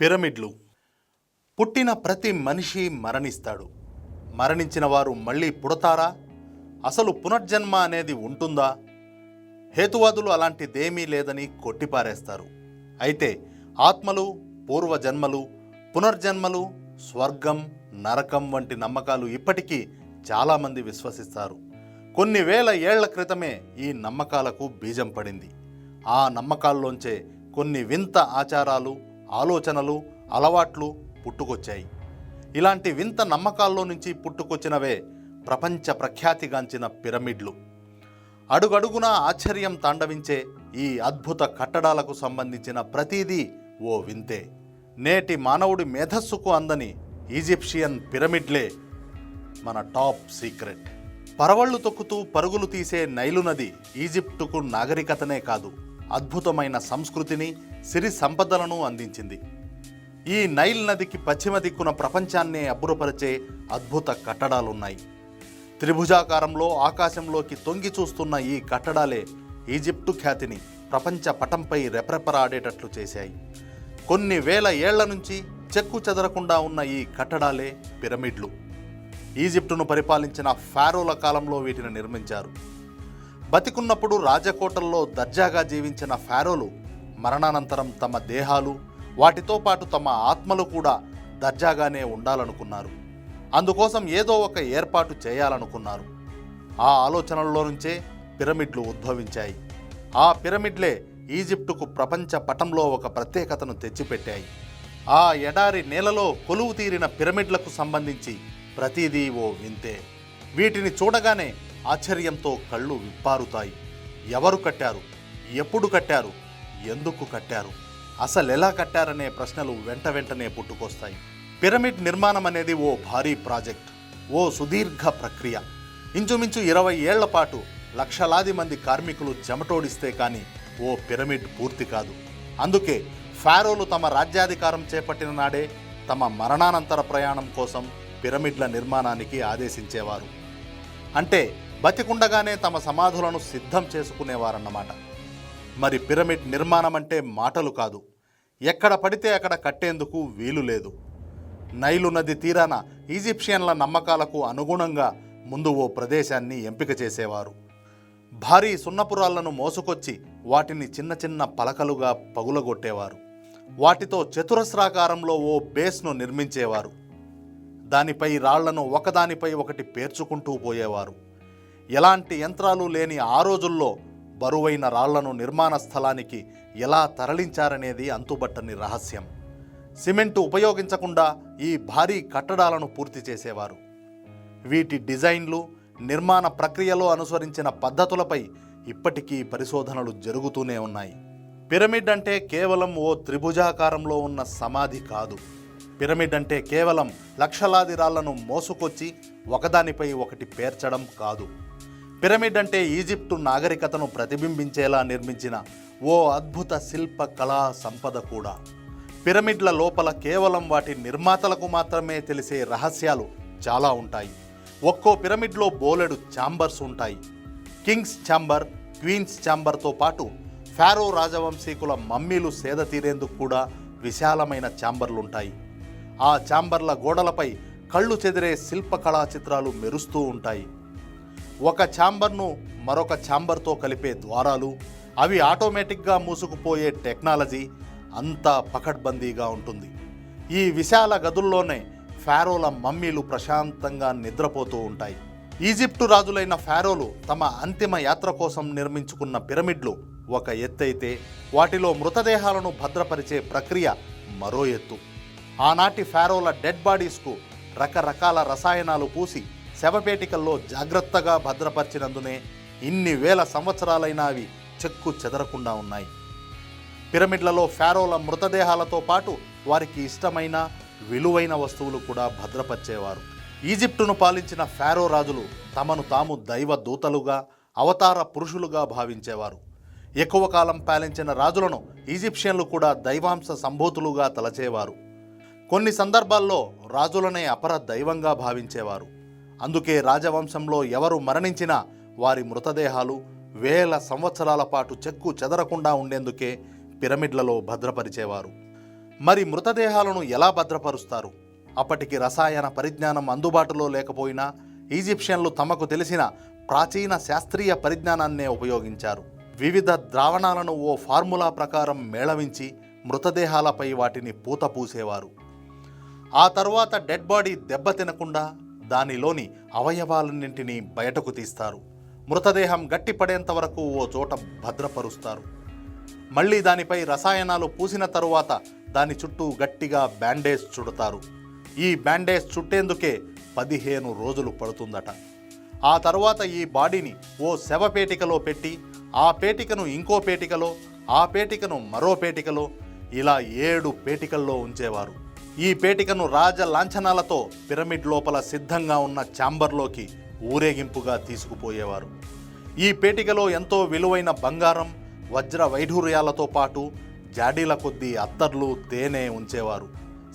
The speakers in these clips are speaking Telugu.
పిరమిడ్లు. పుట్టిన ప్రతి మనిషి మరణిస్తాడు. మరణించిన వారు మళ్ళీ పుడతారా? అసలు పునర్జన్మ అనేది ఉంటుందా? హేతువాదులు అలాంటిదేమీ లేదని కొట్టిపారేస్తారు. అయితే ఆత్మలు పూర్వజన్మలు పునర్జన్మలు స్వర్గం నరకం వంటి నమ్మకాలు ఇప్పటికీ చాలామంది విశ్వసిస్తారు. కొన్ని వేల ఏళ్ళ క్రితమే ఈ నమ్మకాలకు బీజం పడింది. ఆ నమ్మకాల్లోంచే కొన్ని వింత ఆచారాలు ఆలోచనలు అలవాట్లు పుట్టుకొచ్చాయి. ఇలాంటి వింత నమ్మకాల్లో నుంచి పుట్టుకొచ్చినవే ప్రపంచ ప్రఖ్యాతిగాంచిన పిరమిడ్లు. అడుగడుగునా ఆశ్చర్యం తాండవించే ఈ అద్భుత కట్టడాలకు సంబంధించిన ప్రతిదీ ఓ వింతే. నేటి మానవుడి మేధస్సుకు అందని ఈజిప్షియన్ పిరమిడ్లే మన టాప్ సీక్రెట్. పరవళ్ళు తొక్కుతూ పరుగులు తీసే నైలు నది ఈజిప్టుకు నాగరికతనే కాదు. అద్భుతమైన సంస్కృతిని సిరి సంపదలను అందించింది. ఈ నైల్ నదికి పశ్చిమ దిక్కున ప్రపంచాన్నే అబ్బురపరిచే అద్భుత కట్టడాలున్నాయి. త్రిభుజాకారంలో ఆకాశంలోకి తొంగి చూస్తున్న ఈ కట్టడాలే ఈజిప్టు ఖ్యాతిని ప్రపంచ పటంపై రెపరెపరాడేటట్లు చేశాయి. కొన్ని వేల ఏళ్ళ నుంచి చెక్కు చెదరకుండా ఉన్న ఈ కట్టడాలే పిరమిడ్లు. ఈజిప్టును పరిపాలించిన ఫారోల కాలంలో వీటిని నిర్మించారు. బతికున్నప్పుడు రాజకోటల్లో దర్జాగా జీవించిన ఫారోలు మరణానంతరం తమ దేహాలు వాటితో పాటు తమ ఆత్మలు కూడా దర్జాగానే ఉండాలనుకున్నారు. అందుకోసం ఏదో ఒక ఏర్పాటు చేయాలనుకున్నారు. ఆ ఆలోచనల్లో నుంచే పిరమిడ్లు ఉద్భవించాయి. ఆ పిరమిడ్లే ఈజిప్టుకు ప్రపంచ పటంలో ఒక ప్రత్యేకతను తెచ్చిపెట్టాయి. ఆ ఎడారి నేలలో కొలువు తీరిన పిరమిడ్లకు సంబంధించి ప్రతిదీ ఓ వింతే. వీటిని చూడగానే ఆశ్చర్యంతో కళ్ళు విప్పారుతాయి. ఎవరు కట్టారు? ఎప్పుడు కట్టారు? ఎందుకు కట్టారు? అసలు ఎలా కట్టారనే ప్రశ్నలు వెంట వెంటనే పుట్టుకొస్తాయి. పిరమిడ్ నిర్మాణం అనేది ఓ భారీ ప్రాజెక్ట్ ఓ సుదీర్ఘ ప్రక్రియ. ఇంచుమించు ఇరవై ఏళ్ళ పాటు లక్షలాది మంది కార్మికులు చెమటోడిస్తే కానీ ఓ పిరమిడ్ పూర్తి కాదు. అందుకే ఫారోలు తమ రాజ్యాధికారం చేపట్టిన నాడే తమ మరణానంతర ప్రయాణం కోసం పిరమిడ్ల నిర్మాణానికి ఆదేశించేవారు. అంటే బతికుండగానే తమ సమాధులను సిద్ధం చేసుకునేవారన్నమాట. మరి పిరమిడ్ నిర్మాణం అంటే మాటలు కాదు. ఎక్కడ పడితే అక్కడ కట్టేందుకు వీలు లేదు. నైలు నది తీరాన ఈజిప్షియన్ల నమ్మకాలకు అనుగుణంగా ముందు ఓ ప్రదేశాన్ని ఎంపిక చేసేవారు. భారీ సున్నపురాళ్ళను మోసుకొచ్చి వాటిని చిన్న చిన్న పలకలుగా పగులగొట్టేవారు. వాటితో చతురస్రాకారంలో ఓ బేస్ను నిర్మించేవారు. దానిపై రాళ్ళను ఒకదానిపై ఒకటి పేర్చుకుంటూ పోయేవారు. ఎలాంటి యంత్రాలు లేని ఆ రోజుల్లో బరువైన రాళ్ళను నిర్మాణ స్థలానికి ఎలా తరలించారనేది అంతుబట్టని రహస్యం. సిమెంటు ఉపయోగించకుండా ఈ భారీ కట్టడాలను పూర్తి చేసేవారు. వీటి డిజైన్లు నిర్మాణ ప్రక్రియలో అనుసరించిన పద్ధతులపై ఇప్పటికీ పరిశోధనలు జరుగుతూనే ఉన్నాయి. పిరమిడ్ అంటే కేవలం ఓ త్రిభుజాకారంలో ఉన్న సమాధి కాదు. పిరమిడ్ అంటే కేవలం లక్షలాది రాళ్ళను మోసుకొచ్చి ఒకదానిపై ఒకటి పేర్చడం కాదు. పిరమిడ్ అంటే ఈజిప్టు నాగరికతను ప్రతిబింబించేలా నిర్మించిన ఓ అద్భుత శిల్ప కళా సంపద కూడా. పిరమిడ్ల లోపల కేవలం వాటి నిర్మాతలకు మాత్రమే తెలిసే రహస్యాలు చాలా ఉంటాయి. ఒక్కో పిరమిడ్లో బోలెడు ఛాంబర్స్ ఉంటాయి. కింగ్స్ ఛాంబర్ క్వీన్స్ ఛాంబర్తో పాటు ఫారో రాజవంశీకుల మమ్మీలు సేద తీరేందుకు కూడా విశాలమైన ఛాంబర్లుంటాయి. ఆ ఛాంబర్ల గోడలపై కళ్ళు చెదిరే శిల్పకళా చిత్రాలు మెరుస్తూ ఉంటాయి. ఒక ఛాంబర్ను మరొక ఛాంబర్తో కలిపే ద్వారాలు అవి ఆటోమేటిక్గా మూసుకుపోయే టెక్నాలజీ అంతా పకడ్బందీగా ఉంటుంది. ఈ విశాల గదుల్లోనే ఫారోల మమ్మీలు ప్రశాంతంగా నిద్రపోతూ ఉంటాయి. ఈజిప్టు రాజులైన ఫారోలు తమ అంతిమ యాత్ర కోసం నిర్మించుకున్న పిరమిడ్లు ఒక ఎత్తైతే వాటిలో మృతదేహాలను భద్రపరిచే ప్రక్రియ మరో ఎత్తు. ఆనాటి ఫారోల డెడ్ బాడీస్కు రకరకాల రసాయనాలు పూసి శవపేటికల్లో జాగ్రత్తగా భద్రపరిచినందునే ఇన్ని వేల సంవత్సరాలైనా అవి చెక్కు చెదరకుండా ఉన్నాయి. పిరమిడ్లలో ఫారోల మృతదేహాలతో పాటు వారికి ఇష్టమైన విలువైన వస్తువులు కూడా భద్రపరిచేవారు. ఈజిప్టును పాలించిన ఫారో రాజులు తమను తాము దైవ దూతలుగా అవతార పురుషులుగా భావించేవారు. ఎక్కువ కాలం పాలించిన రాజులను ఈజిప్షియన్లు కూడా దైవాంశ సంభూతులుగా తలచేవారు. కొన్ని సందర్భాల్లో రాజులనే అపర దైవంగా భావించేవారు. అందుకే రాజవంశంలో ఎవరు మరణించినా వారి మృతదేహాలు వేల సంవత్సరాల పాటు చెక్కు చెదరకుండా ఉండేందుకే పిరమిడ్లలో భద్రపరిచేవారు. మరి మృతదేహాలను ఎలా భద్రపరుస్తారు? అప్పటికి రసాయన పరిజ్ఞానం అందుబాటులో లేకపోయినా ఈజిప్షియన్లు తమకు తెలిసిన ప్రాచీన శాస్త్రీయ పరిజ్ఞానాన్నే ఉపయోగించారు. వివిధ ద్రావణాలను ఓ ఫార్ములా ప్రకారం మేళవించి మృతదేహాలపై వాటిని పూత పూసేవారు. ఆ తర్వాత డెడ్ బాడీ దెబ్బ తినకుండా దానిలోని అవయవాలన్నింటినీ బయటకు తీస్తారు. మృతదేహం గట్టిపడేంత వరకు ఓ చోట భద్రపరుస్తారు. మళ్ళీ దానిపై రసాయనాలు పూసిన తరువాత దాని చుట్టూ గట్టిగా బ్యాండేజ్ చుడతారు. ఈ బ్యాండేజ్ చుట్టేందుకే పదిహేను రోజులు పడుతుందట. ఆ తరువాత ఈ బాడీని ఓ శవపేటికలో పెట్టి ఆ పేటికను ఇంకో పేటికలో ఆ పేటికను మరో పేటికలో ఇలా ఏడు పేటికల్లో ఉంచేవారు. ఈ పేటికను రాజ లాంఛనాలతో పిరమిడ్ లోపల సిద్ధంగా ఉన్న ఛాంబర్లోకి ఊరేగింపుగా తీసుకుపోయేవారు. ఈ పేటికలో ఎంతో విలువైన బంగారం వజ్ర వైఢూర్యాలతో పాటు జాడీల కొద్దీ అత్తర్లు తేనె ఉంచేవారు.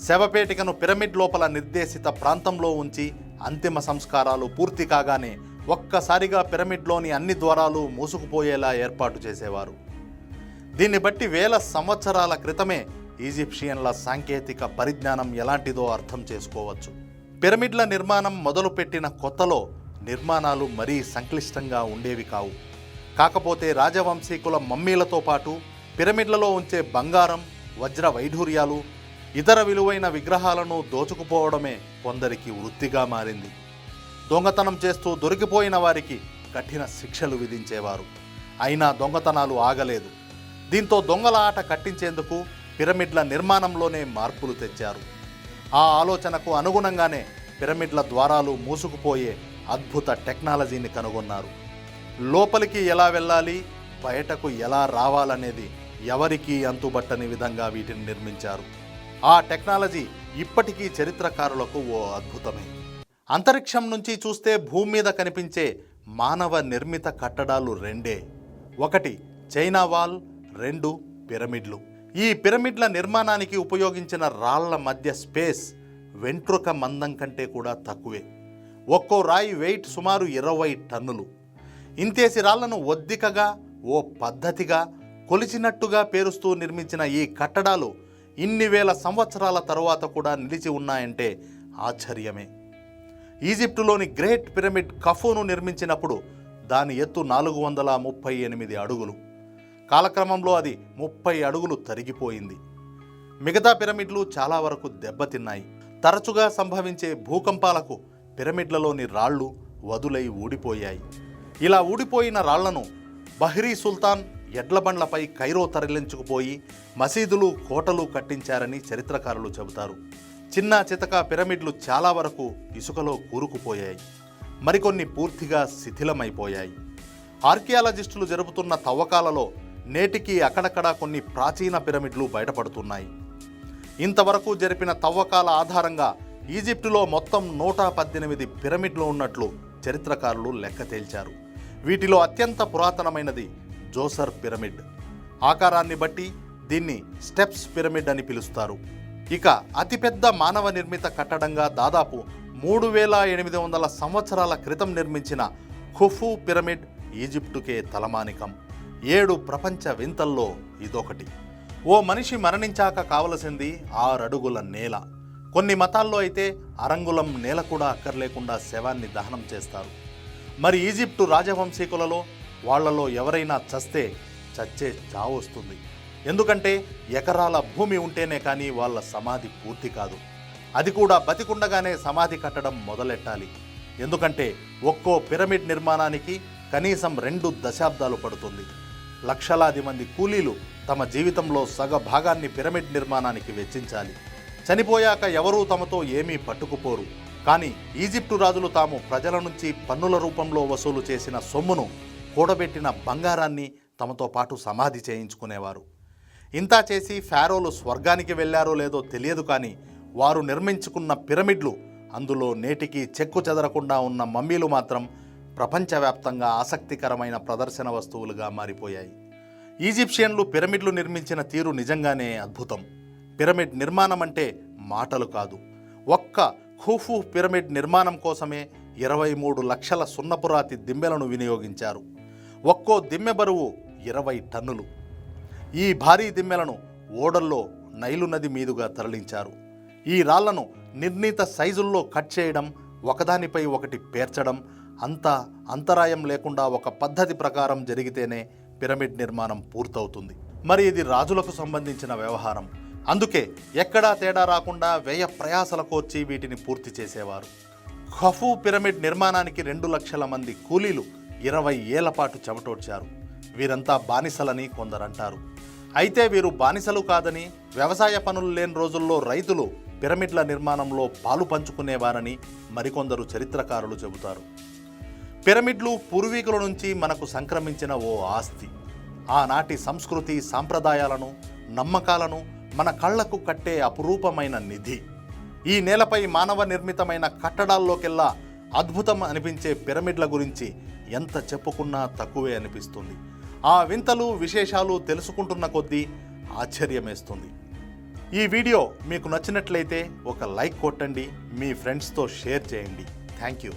శవపేటికను పిరమిడ్ లోపల నిర్దేశిత ప్రాంతంలో ఉంచి అంతిమ సంస్కారాలు పూర్తి కాగానే ఒక్కసారిగా పిరమిడ్లోని అన్ని ద్వారాలు మూసుకుపోయేలా ఏర్పాటు చేసేవారు. దీన్ని బట్టి వేల సంవత్సరాల క్రితమే ఈజిప్షియన్ల సాంకేతిక పరిజ్ఞానం ఎలాంటిదో అర్థం చేసుకోవచ్చు. పిరమిడ్ల నిర్మాణం మొదలుపెట్టిన కొత్తలో నిర్మాణాలు మరీ సంక్లిష్టంగా ఉండేవి కావు. కాకపోతే రాజవంశీకుల మమ్మీలతో పాటు పిరమిడ్లలో ఉంచే బంగారం వజ్ర వైఢూర్యాలు ఇతర విలువైన విగ్రహాలను దోచుకుపోవడమే కొందరికి వృత్తిగా మారింది. దొంగతనం చేస్తూ దొరికిపోయిన వారికి కఠిన శిక్షలు విధించేవారు. అయినా దొంగతనాలు ఆగలేదు. దీంతో దొంగల ఆట కట్టించేందుకు పిరమిడ్ల నిర్మాణంలోనే మార్పులు తెచ్చారు. ఆ ఆలోచనకు అనుగుణంగానే పిరమిడ్ల ద్వారాలు మూసుకుపోయే అద్భుత టెక్నాలజీని కనుగొన్నారు. లోపలికి ఎలా వెళ్ళాలి బయటకు ఎలా రావాలనేది ఎవరికీ అంతుబట్టని విధంగా వీటిని నిర్మించారు. ఆ టెక్నాలజీ ఇప్పటికీ చరిత్రకారులకు ఓ అద్భుతమే. అంతరిక్షం నుంచి చూస్తే భూమి మీద కనిపించే మానవ నిర్మిత కట్టడాలు రెండే. ఒకటి చైనా వాల్ రెండు పిరమిడ్లు. ఈ పిరమిడ్ల నిర్మాణానికి ఉపయోగించిన రాళ్ళ మధ్య స్పేస్ వెంట్రుక మందం కంటే కూడా తక్కువే. ఒక్కో రాయి వెయిట్ సుమారు ఇరవై టన్నులు. ఇంతేసి రాళ్ళను ఒద్దికగా ఓ పద్ధతిగా కొలిచినట్టుగా పేరుస్తూ నిర్మించిన ఈ కట్టడాలు ఇన్ని వేల సంవత్సరాల తరువాత కూడా నిలిచి ఉన్నాయంటే ఆశ్చర్యమే. ఈజిప్టులోని గ్రేట్ పిరమిడ్ కఫోను నిర్మించినప్పుడు దాని ఎత్తు నాలుగు వందల ముప్పై ఎనిమిది అడుగులు. కాలక్రమంలో అది ముప్పై అడుగులు తరిగిపోయింది. మిగతా పిరమిడ్లు చాలా వరకు దెబ్బతిన్నాయి. తరచుగా సంభవించే భూకంపాలకు పిరమిడ్లలోని రాళ్ళు వదులై ఊడిపోయాయి. ఇలా ఊడిపోయిన రాళ్ళను బహ్రీ సుల్తాన్ ఎడ్లబండ్లపై కైరో తరలించుకుపోయి మసీదులు కోటలు కట్టించారని చరిత్రకారులు చెబుతారు. చిన్న చితక పిరమిడ్లు చాలా వరకు ఇసుకలో కూరుకుపోయాయి. మరికొన్ని పూర్తిగా శిథిలమైపోయాయి. ఆర్కియాలజిస్టులు జరుపుతున్న తవ్వకాలలో నేటికి అక్కడక్కడ కొన్ని ప్రాచీన పిరమిడ్లు బయటపడుతున్నాయి. ఇంతవరకు జరిపిన తవ్వకాల ఆధారంగా ఈజిప్టులో మొత్తం నూట పద్దెనిమిది పిరమిడ్లు ఉన్నట్లు చరిత్రకారులు లెక్క తేల్చారు. వీటిలో అత్యంత పురాతనమైనది జోసర్ పిరమిడ్. ఆకారాన్ని బట్టి దీన్ని స్టెప్స్ పిరమిడ్ అని పిలుస్తారు. ఇక అతిపెద్ద మానవ నిర్మిత కట్టడంగా దాదాపు మూడు వేల ఎనిమిది వందల సంవత్సరాల క్రితం నిర్మించిన ఖుఫు పిరమిడ్ ఈజిప్టుకే తలమానికం. ఏడు ప్రపంచ వింతల్లో ఇదొకటి. ఓ మనిషి మరణించాక కావలసింది ఆరడుగుల నేల. కొన్ని మతాల్లో అయితే అరంగులం నేల కూడా అక్కర్లేకుండా శవాన్ని దహనం చేస్తారు. మరి ఈజిప్టు రాజవంశీకులలో వాళ్ళలో ఎవరైనా చస్తే చచ్చే చావొస్తుంది ఎందుకంటే ఎకరాల భూమి ఉంటేనే కానీ వాళ్ళ సమాధి పూర్తి కాదు. అది కూడా బతికుండగానే సమాధి కట్టడం మొదలెట్టాలి. ఎందుకంటే ఒక్కో పిరమిడ్ నిర్మాణానికి కనీసం రెండు దశాబ్దాలు పడుతుంది. లక్షలాది మంది కూలీలు తమ జీవితంలో సగ భాగాన్ని పిరమిడ్ నిర్మాణానికి వెచ్చించాలి. చనిపోయాక ఎవరూ తమతో ఏమీ పట్టుకుపోరు. కానీ ఈజిప్టు రాజులు తాము ప్రజల నుంచి పన్నుల రూపంలో వసూలు చేసిన సొమ్మును కూడబెట్టిన బంగారాన్ని తమతో పాటు సమాధి చేయించుకునేవారు. ఇంతా చేసి ఫారోలు స్వర్గానికి వెళ్ళారో లేదో తెలియదు కానీ వారు నిర్మించుకున్న పిరమిడ్లు అందులో నేటికి చెక్కు చెదరకుండా ఉన్న మమ్మీలు మాత్రం ప్రపంచవ్యాప్తంగా ఆసక్తికరమైన ప్రదర్శన వస్తువులుగా మారిపోయాయి. ఈజిప్షియన్లు పిరమిడ్లు నిర్మించిన తీరు నిజంగానే అద్భుతం. పిరమిడ్ నిర్మాణం అంటే మాటలు కాదు. ఒక్క ఖూఫు పిరమిడ్ నిర్మాణం కోసమే ఇరవై మూడు లక్షల సున్నపురాతి దిమ్మెలను వినియోగించారు. ఒక్కో దిమ్మె బరువు ఇరవై టన్నులు. ఈ భారీ దిమ్మెలను ఓడల్లో నైలు నది మీదుగా తరలించారు. ఈ రాళ్ళను నిర్ణీత సైజుల్లో కట్ చేయడం ఒకదానిపై ఒకటి పేర్చడం అంతా అంతరాయం లేకుండా ఒక పద్ధతి ప్రకారం జరిగితేనే పిరమిడ్ నిర్మాణం పూర్తవుతుంది. మరి ఇది రాజులకు సంబంధించిన వ్యవహారం. అందుకే ఎక్కడా తేడా రాకుండా వ్యయ ప్రయాసలకోర్చి వీటిని పూర్తి చేసేవారు. ఖఫు పిరమిడ్ నిర్మాణానికి రెండు లక్షల మంది కూలీలు ఇరవై ఏళ్ళ పాటు చెమటోడ్చారు. వీరంతా బానిసలని కొందరంటారు. అయితే వీరు బానిసలు కాదని వ్యవసాయ పనులు లేని రోజుల్లో రైతులు పిరమిడ్ల నిర్మాణంలో పాలు పంచుకునేవారని మరికొందరు చరిత్రకారులు చెబుతారు. పిరమిడ్లు పూర్వీకుల నుంచి మనకు సంక్రమించిన ఓ ఆస్తి. ఆనాటి సంస్కృతి సాంప్రదాయాలను నమ్మకాలను మన కళ్ళకు కట్టే అపురూపమైన నిధి. ఈ నేలపై మానవ నిర్మితమైన కట్టడాల్లోకెల్లా అద్భుతం అనిపించే పిరమిడ్ల గురించి ఎంత చెప్పుకున్నా తక్కువే అనిపిస్తుంది. ఆ వింతలు విశేషాలు తెలుసుకుంటున్న కొద్దీ ఆశ్చర్యమేస్తుంది. ఈ వీడియో మీకు నచ్చినట్లయితే ఒక లైక్ కొట్టండి మీ ఫ్రెండ్స్తో షేర్ చేయండి. Thank you.